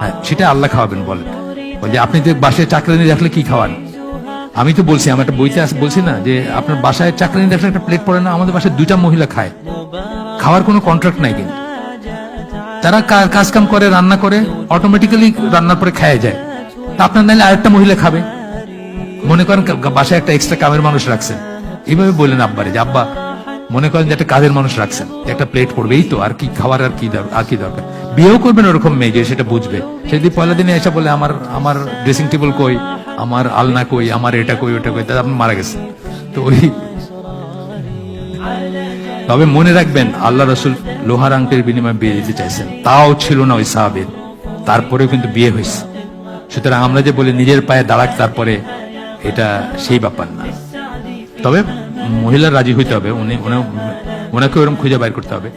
হ্যাঁ সেটা আল্লাহ খাওয়াবেন, বলেন। বলে আপনি যে বাসায় চাকরানি রাখলে কি খাওয়ান? আমি তো বলছি, আমার একটা বইতে বলছি না, যে আপনার বাসায় চাকরানি রাখলে একটা প্লেট পড়ে না, আমাদের বাসায় দুইটা মহিলা খায়। খাওয়ার কোনো কন্ট্রাক্ট নাই কিন্তু। তারা কাজ কাম করে, রান্না করে অটোমেটিক্যালি রান্নার পরে খায় যায়। তা আপনার নাইলে আরেকটা মহিলা খাবে। মনে করেন বাসায় একটা এক্সট্রা কামের মানুষ রাখছেন। এইভাবে বললেন আব্বারে, যে আব্বা মনে করেন যে একটা কাজের মানুষ রাখছেন। একটা প্লেট পড়বে এই তো, আর কি খাবার, আর কি আর কি দরকার। বিয়েও করবেন ওরকম মেয়ে যে সেটা বুঝবে। সেদিন পয়লা দিনে এসে বলে, আমার আমার ড্রেসিং টেবিল কই? আমার আলনা কই? আমার এটা কই, ওটা কই? তাহলে আপনি মারা গেছেন। তো ওই তবে মনে রাখবেন, আল্লাহ রসুল লোহার আংটির বিনিময়ে বিয়ে দিতে চাইছেন। তাও ছিল না ওই সাহাবের। তারপরেও কিন্তু বিয়ে হয়েছে। সুতরাং আমরা যে বলি, নিজের পায়ে দাঁড়াক তারপরে এটা সেই ব্যাপার না। তবে মহিলা রাজি হইতে হবে উনি ওনাকে ওরকম খুঁজে বাইর করতে হবে।